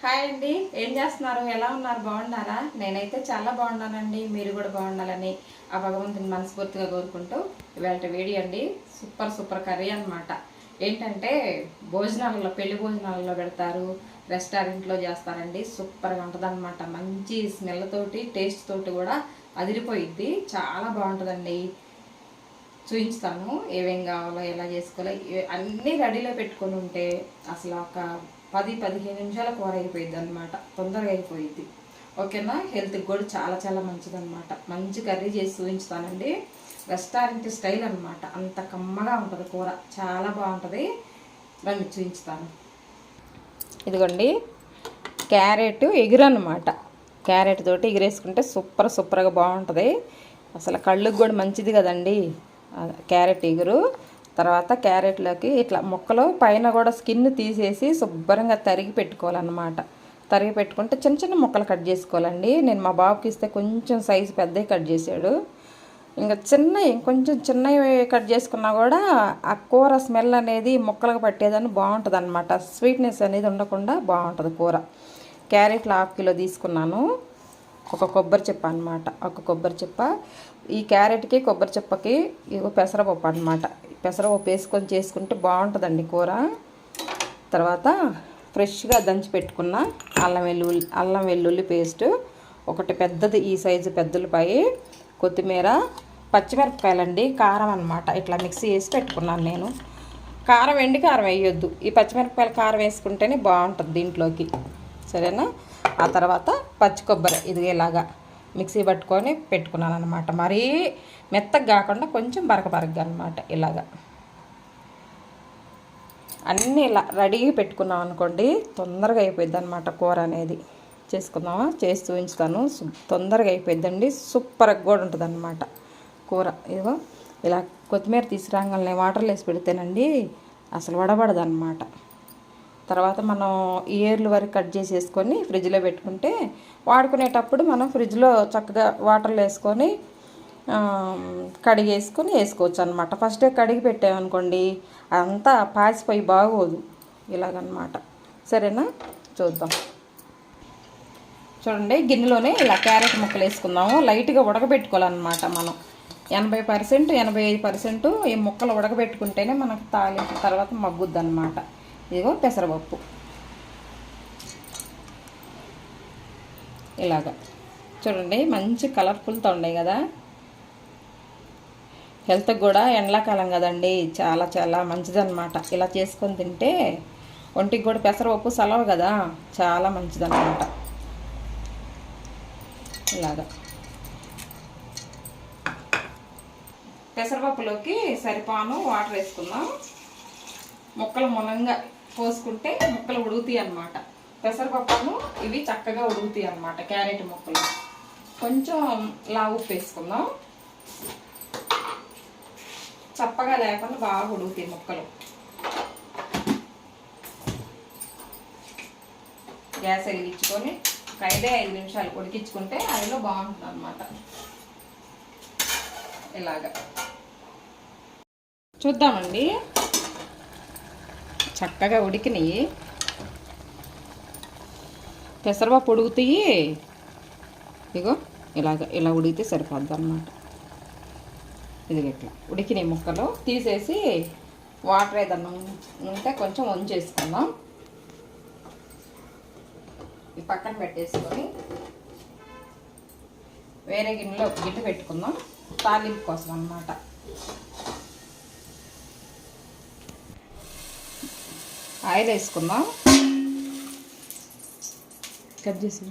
Hi అండి. ఏం చేస్తున్నారు? ఎలా ఉన్నారు? బాగున్నారా? నేనైతే చాలా బాగున్నానండి. మీరు కూడా బాగుండాలని ఆ భగవంతుని మనస్ఫూర్తిగా కోరుకుంటూ ఇవాళ వీడియో అండి. సూపర్ సూపర్ కర్రీ అన్నమాట. ఏంటంటే భోజనాలలో పెళ్ళి భోజనాలలో పెడతారు. రెస్టారెంట్లో చేస్తారండి. సూపర్గా ఉంటుంది అనమాట మంచి స్మెల్ తోటి టేస్ట్ తోటి కూడా అదిరిపోయిద్ది. చాలా బాగుంటుందండి. చూపించుతాను ఏమేం కావాలో ఎలా చేసుకోవాలో అన్నీ రెడీలో పెట్టుకొని ఉంటే అసలు ఒక పది పదిహేను నిమిషాల కూర అయిపోయింది అనమాట తొందరగా అయిపోయింది ఓకేనా? హెల్త్కి కూడా చాలా చాలా మంచిది అనమాట మంచి కర్రీ చేసి చూపించుతానండి. రెస్టారెంట్ స్టైల్ అనమాట అంత కమ్మగా ఉంటుంది కూర. చాలా బాగుంటుంది. రండి చూపించుతాను. ఇదిగోండి. క్యారెట్ ఎగురు అనమాట క్యారెట్ తోటి ఎగిరేసుకుంటే సూపర్ సూపర్గా బాగుంటుంది. అసలు కళ్ళుకి కూడా మంచిది కదండి. క్యారెట్ ఎగురు. తర్వాత క్యారెట్లోకి ఇట్లా ముక్కలు పైన కూడా స్కిన్ తీసేసి శుభ్రంగా తరిగి పెట్టుకోవాలన్నమాట. తరిగి పెట్టుకుంటే చిన్న చిన్న ముక్కలు కట్ చేసుకోవాలండి. నేను మా బాబుకి ఇస్తే కొంచెం సైజు పెద్దవి కట్ చేశాడు. ఇంకా చిన్నవి కొంచెం చిన్నవి కట్ చేసుకున్నా కూడా ఆ కూర స్మెల్ అనేది ముక్కలకు పట్టేదని బాగుంటుంది అనమాట స్వీట్నెస్ అనేది ఉండకుండా బాగుంటుంది కూర. క్యారెట్లు హాఫ్ కిలో తీసుకున్నాను. ఒక కొబ్బరి చెప్ప అనమాట ఒక కొబ్బరి చెప్ప. ఈ క్యారెట్కి కొబ్బరి చెప్పకి ఇగో పెసరపప్పు అనమాట పెసరపప్పు వేసుకొని చేసుకుంటే బాగుంటుందండి కూర. తర్వాత ఫ్రెష్గా దంచి పెట్టుకున్న అల్లం వెల్లుల్లి అల్లం వెల్లుల్లి పేస్ట్ ఒకటి పెద్దది ఈ సైజు పెద్దలపై కొత్తిమీర పచ్చిమిరపకాయలండి కారం అనమాట ఇట్లా మిక్సీ వేసి పెట్టుకున్నాను నేను. కారం ఎండి కారం వేయొద్దు. ఈ పచ్చిమిరపకాయల కారం వేసుకుంటేనే బాగుంటుంది దీంట్లోకి. సరేనా? ఆ తర్వాత పచ్చి కొబ్బరి ఇది ఇలాగా మిక్సీ పట్టుకొని పెట్టుకున్నాను అనమాట మరీ మెత్తగా కాకుండా కొంచెం బరక బరకగా అనమాట ఇలాగా. అన్నీ ఇలా రెడీగా పెట్టుకున్నాం అనుకోండి తొందరగా అయిపోయింది అనమాట కూర అనేది. చేసుకుందామా? చేసి చూపించుతాను. తొందరగా అయిపోయిందండి సూపర్గా కూడా ఉంటుంది అనమాట కూర. ఇదిగో ఇలా కొత్తిమీర తీసుకురాగానే వాటర్లో వేసి పెడితేనండి అసలు వడబడదు అనమాట తర్వాత మనం ఇయర్లు వరకు కట్ చేసేసుకొని ఫ్రిడ్జ్లో పెట్టుకుంటే వాడుకునేటప్పుడు మనం ఫ్రిడ్జ్లో చక్కగా వాటర్లో వేసుకొని కడిగేసుకొని వేసుకోవచ్చు అనమాట ఫస్టే కడిగి పెట్టామనుకోండి అంతా పాసిపోయి బాగోదు. ఇలాగనమాట సరేనా? చూద్దాం. చూడండి గిన్నెలోనే ఇలా క్యారెట్ ముక్కలు వేసుకుందాము. లైట్గా ఉడకబెట్టుకోవాలన్నమాట మనం. ఎనభై పర్సెంట్ ఎనభై ఐదు పర్సెంట్ ఈ ముక్కలు ఉడకబెట్టుకుంటేనే మనకు తాలింపు తర్వాత మగ్గుద్ది అనమాట ఇదిగో పెసరపప్పు. ఇలాగ. చూడండి మంచి కలర్ఫుల్తో ఉన్నాయి కదా. హెల్త్కి కూడా ఎండాకాలం కదండి చాలా చాలా మంచిదన్నమాట. ఇలా చేసుకొని తింటే ఒంటికి కూడా పెసరపప్పు సెలవు కదా చాలా మంచిదన్నమాట. ఇలాగా. పెసరపప్పులోకి సరిపాను వాటర్ వేసుకుందాం. ముక్కలు మునంగా పోసుకుంటే ముక్కలు ఉడుగుతాయి అన్నమాట. పెసరపప్పును ఇవి చక్కగా ఉడుగుతాయి అన్నమాట క్యారెట్ ముక్కలు. కొంచెం లా ఉప్పు వేసుకుందాం. చప్పగా లేకుండా బాగా ఉడుగుతాయి ముక్కలు. గ్యాస్ వెలిగించుకొని ఒక ఐదే ఐదు నిమిషాలు ఉడికించుకుంటే అదిలో బాగుంటుంది అనమాట ఇలాగా. చూద్దామండి. చక్కగా ఉడికినాయి. పెసరపప్పు ఉడుకుతాయి ఇగో ఇలాగ ఇలా ఉడికితే సరిపోద్ది అనమాట ఇది ఇట్లా ఉడికినాయి ముక్కలు. తీసేసి వాటర్ ఏదన్నా ఉంటే కొంచెం వంచేసుకుందాం. ఈ పక్కన పెట్టేసుకొని వేరే గిన్నెలో గిన్నె పెట్టుకుందాం. తాలింపు కోసం అన్నమాట ఆయిల్ వేసుకుందాం. కట్ చేసి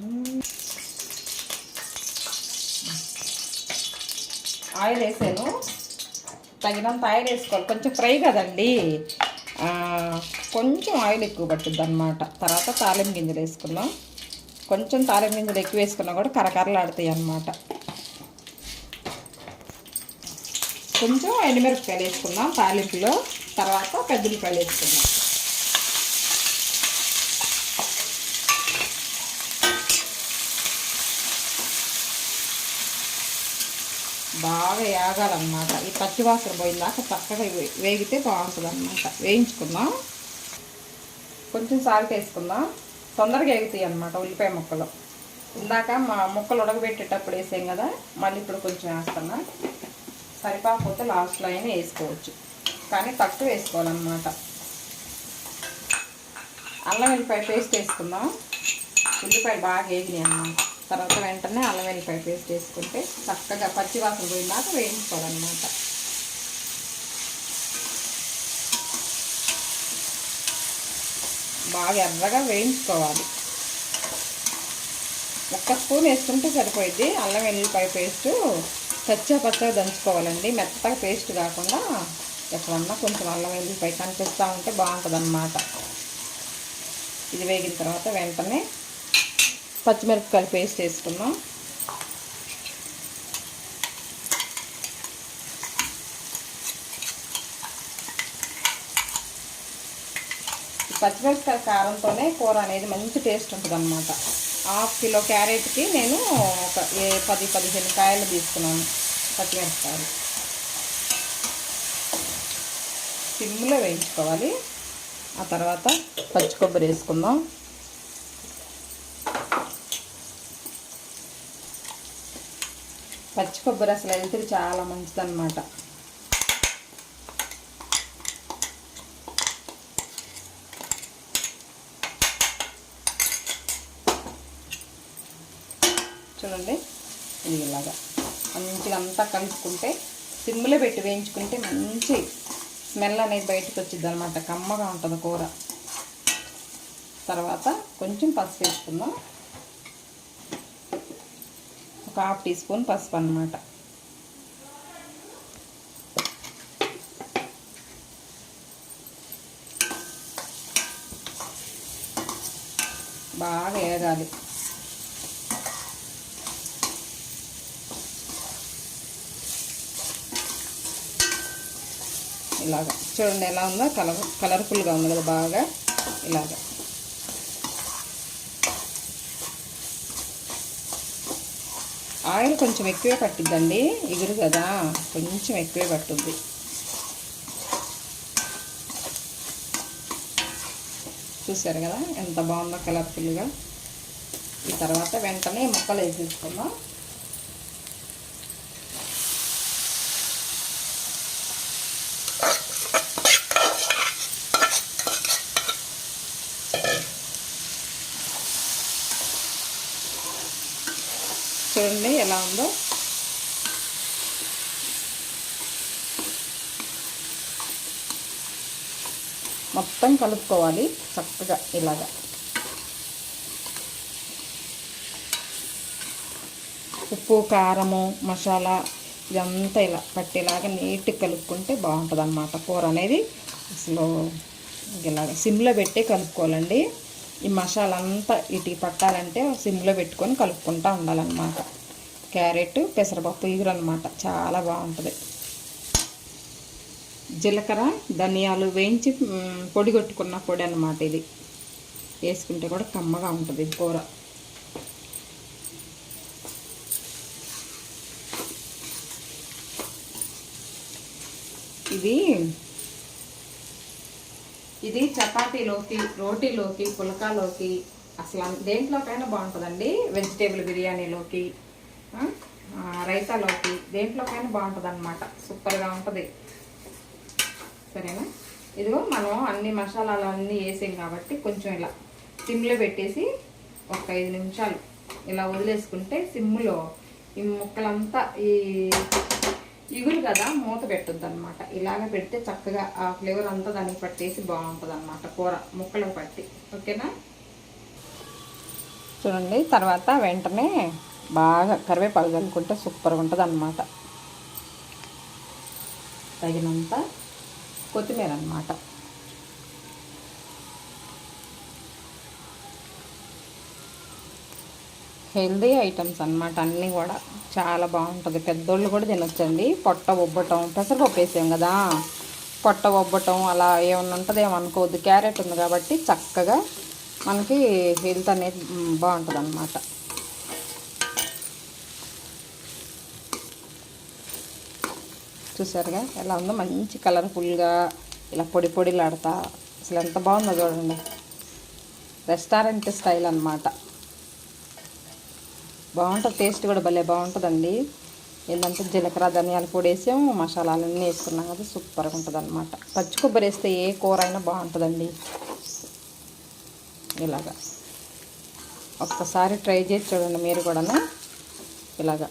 ఆయిల్ వేసాను. తగినంత ఆయిల్ వేసుకోవాలి. కొంచెం ఫ్రై కదండి. కొంచెం ఆయిల్ ఎక్కువ పట్టుద్ది అనమాట తర్వాత తాలింపు గింజలు వేసుకుందాం. కొంచెం తాలింపు గింజలు ఎక్కువ వేసుకున్నా కూడా కరకరలాడుతాయి అన్నమాట. కొంచెం ఎండుమిరపకాయలు వేసుకుందాం తాలింపులో. తర్వాత పెద్దమిరపకాయలు వేసుకుందాం. బాగా వేగాలన్నమాట ఈ పచ్చివాసన పోయిందాక చక్కగా వేగితే బాగుంటుంది అనమాట వేయించుకుందాం. కొంచెం సాల్ట్ వేసుకుందాం. తొందరగా ఎగుతాయి అనమాట ఉల్లిపాయ ముక్కలు. ఇందాక మా ముక్కలు ఉడకబెట్టేటప్పుడు వేసాం కదా మళ్ళీ ఇప్పుడు కొంచెం వేస్తున్నా సరిపోకపోతే లాస్ట్లో అయినా వేసుకోవచ్చు. కానీ తక్కువ వేసుకోవాలన్నమాట. అల్లం వెల్లిపాయ పేస్ట్ వేసుకుందాం. ఉల్లిపాయ బాగా వేగినాయి అన్నమాట తర్వాత వెంటనే అల్లం వెల్లిపాయ పేస్ట్ వేసుకుంటే చక్కగా పచ్చి వాసన పోయిందాక వేయించుకోవాలన్నమాట. బాగా ఎర్రగా వేయించుకోవాలి. ఒక్క స్పూన్ వేసుకుంటే సరిపోయింది అల్లం వెల్లిపాయ పేస్టు పచ్చా పచ్చగా దంచుకోవాలండి. మెత్తగా పేస్ట్ కాకుండా ఎక్కడన్నా కొంచెం అల్లం వెల్లిపాయ కనిపిస్తూ ఉంటే బాగుంటుంది ఇది వేగిన తర్వాత వెంటనే పచ్చిమిరపకాయలు పేస్ట్ వేసుకుందాం. పచ్చిమిరపకాయ కారంతోనే కూర అనేది మంచి టేస్ట్ ఉంటుంది అనమాట హాఫ్ కిలో క్యారెట్కి నేను ఒక ఏ పది పదిహేను కాయలు తీసుకున్నాను పచ్చిమిరపకాయలు. సిమ్లో వేయించుకోవాలి. ఆ తర్వాత పచ్చి కొబ్బరి వేసుకుందాం. పచ్చి కొబ్బరి అసలు హెల్త్కి చాలా మంచిదన్నమాట. చూడండి ఇది ఇలాగా. మంచిగా అంతా కలుపుకుంటే సిమ్లో పెట్టి వేయించుకుంటే మంచి స్మెల్ అనేది బయటకు వచ్చింది అనమాట కమ్మగా ఉంటుంది కూర. తర్వాత కొంచెం పసుపు వేసుకుందాం. ఒక హాఫ్ టీ స్పూన్ పసుపు అనమాట బాగా వేగాలి ఇలాగ. చూడండి ఎలా ఉందో కలర్ కలర్ఫుల్గా ఉంది కదా బాగా. ఇలాగ. ఆయిల్ కొంచెం ఎక్కువే పట్టిద్దండి. ఎగురు కదా కొంచెం ఎక్కువే పట్టుద్ది. చూసారు కదా ఎంత బాగుందో కలర్ఫుల్గా ఈ తర్వాత వెంటనే ముక్కలు వేసేసుకుందాం చూడండి ఎలా ఉందో. మొత్తం కలుపుకోవాలి చక్కగా ఇలాగా. ఉప్పు కారము మసాలా ఇదంతా ఇలా పట్టేలాగా నీట్గా కలుపుకుంటే బాగుంటుంది అన్నమాట కూర అనేది అసలు ఇలాగ సిమ్లో పెట్టే కలుపుకోవాలండి. ఈ మసాలా అంతా ఇటు పట్టాలంటే సిమ్లో పెట్టుకొని కలుపుకుంటూ ఉండాలన్నమాట. క్యారెట్ పెసరపప్పు ఇగురు అనమాట చాలా బాగుంటుంది. జీలకర్ర ధనియాలు వేయించి పొడి కొట్టుకున్న పొడి అనమాట ఇది. వేసుకుంటే కూడా కమ్మగా ఉంటుంది కూర. ఇది ఇది చపాతీలోకి రోటీలోకి పులకాలోకి అసలు దేంట్లోకైనా బాగుంటుందండి. వెజిటేబుల్ బిర్యానీలోకి రైతాలోకి దేంట్లోకైనా బాగుంటుంది అనమాట సూపర్గా ఉంటుంది. సరేనా? ఇదిగో మనం అన్ని మసాలాలు అన్నీ వేసాం కాబట్టి కొంచెం ఇలా సిమ్లో పెట్టేసి ఒక ఐదు నిమిషాలు ఇలా వదిలేసుకుంటే సిమ్లో ఈ ముక్కలంతా ఈ ఇగురు కదా మూత పెట్టద్దు అనమాట ఇలాగ పెడితే చక్కగా ఆ ఫ్లేవర్ అంతా దానికి పట్టేసి బాగుంటుంది అనమాట కూర ముక్కలకు పట్టి. ఓకేనా? చూడండి తర్వాత వెంటనే బాగా కరివేపాకు చల్లుకుంటే సూపర్గా ఉంటుంది అన్నమాట తగినంత కొత్తిమీర అనమాట హెల్దీ ఐటమ్స్ అనమాట అన్నీ కూడా. చాలా బాగుంటుంది. పెద్దోళ్ళు కూడా తినొచ్చండి. పొట్ట ఉబ్బటం పెసరపప్పు వేసాం కదా. పొట్ట ఉబ్బటం అలా ఏమన్నా ఉంటుందేమో అనుకోవద్దు. క్యారెట్ ఉంది కాబట్టి చక్కగా మనకి హెల్త్ అనేది బాగుంటుంది అన్నమాట చూసారుగా? ఎలా ఉందో మంచి కలర్ఫుల్గా ఇలా పొడి పొడిలాడతా. అసలు ఎంత బాగుందో చూడండి. రెస్టారెంట్ స్టైల్ అన్నమాట. బాగుంటుంది టేస్ట్ కూడా భలే బాగుంటుందండి. ఏంటంటే జీలకర్ర ధనియాల పొడి వేసాం మసాలాలన్నీ వేసుకున్నాం కదా సూపర్గా ఉంటుంది అనమాట పచ్చి కొబ్బరి వేస్తే ఏ కూర అయినా బాగుంటుందండి. ఇలాగా. ఒక్కసారి ట్రై చేసి చూడండి మీరు కూడాను. ఇలాగా.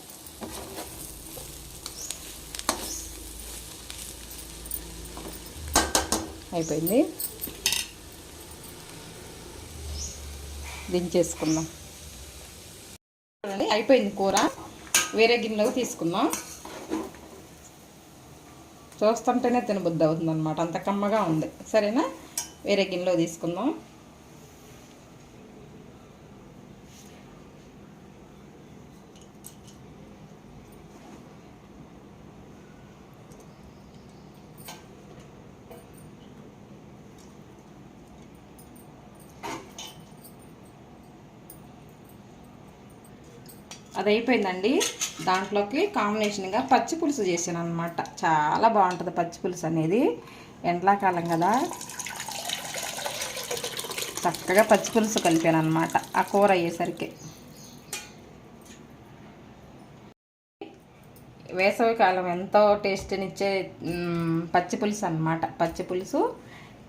అయిపోయింది. దించేసుకుందాం. చూడండి అయిపోయింది కూర. వేరే గిన్నెలోకి తీసుకుందాం. చూస్తుంటేనే తినబుద్ధి అవుతుంది అనమాట అంత కమ్మగా ఉంది. సరేనా? వేరే గిన్నెలో తీసుకుందాం. అది అయిపోయిందండి దాంట్లోకి కాంబినేషన్గా పచ్చి పులుసు చేశాను అనమాట చాలా బాగుంటుంది పచ్చి పులుసు అనేది. ఎండాకాలం కదా. చక్కగా పచ్చి పులుసు కలిపాను అనమాట ఆ కూర అయ్యేసరికి. వేసవికాలం ఎంతో టేస్ట్నిచ్చే పచ్చి పులుసు అనమాట పచ్చి పులుసు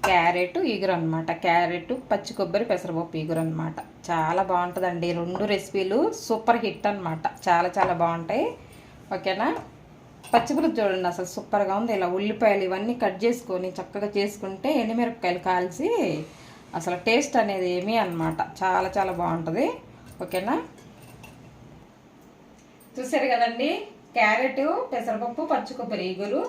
క్యారెట్ ఈగురు అనమాట క్యారెట్ పచ్చి కొబ్బరి పెసరపప్పు ఈగురు అనమాట చాలా బాగుంటుందండి. రెండు రెసిపీలు సూపర్ హిట్ అనమాట చాలా చాలా బాగుంటాయి. ఓకేనా? పచ్చిపులుసు చూడండి అసలు సూపర్గా ఉంది. ఇలా ఉల్లిపాయలు ఇవన్నీ కట్ చేసుకొని చక్కగా చేసుకుంటే ఎండుమిరపకాయలు కాల్చి అసలు టేస్ట్ అనేది ఏమీ అనమాట చాలా చాలా బాగుంటుంది. ఓకేనా? చూసారు కదండి? క్యారెట్ పెసరపప్పు పచ్చి కొబ్బరి ఈగురు.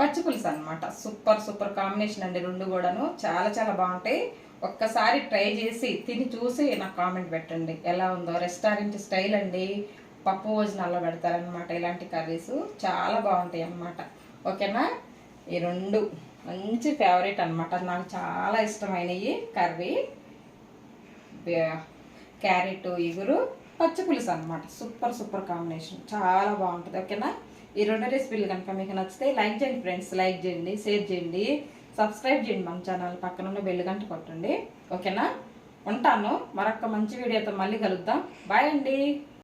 పచ్చి పులుసు అనమాట సూపర్ సూపర్ కాంబినేషన్ అండి రెండు కూడాను. చాలా చాలా బాగుంటాయి. ఒక్కసారి ట్రై చేసి తిని చూసి నాకు కామెంట్ పెట్టండి. ఎలా ఉందో? రెస్టారెంట్ స్టైల్ అండి. పప్పు భోజనాల్లో పెడతారనమాట ఇలాంటి కర్రీస్. చాలా బాగుంటాయి అన్నమాట. ఓకేనా? ఈ రెండు మంచి ఫేవరెట్ అన్నమాట. నాకు చాలా ఇష్టమైనవి కర్రీ. క్యారెట్ ఇగురు పచ్చి పులుసు అనమాట సూపర్ సూపర్ కాంబినేషన్. చాలా బాగుంటుంది. ఓకేనా? ఈ రెండు రెసిపీలు కనుక మీకు నచ్చితే లైక్ చేయండి ఫ్రెండ్స్ లైక్ చేయండి షేర్ చేయండి సబ్స్క్రైబ్ చేయండి మన ఛానల్ పక్కన ఉన్న బెల్ గంట కొట్టండి. ఓకేనా? ఉంటాను. మరొక మంచి వీడియోతో మళ్ళీ కలుద్దాం. బాయ్ అండి.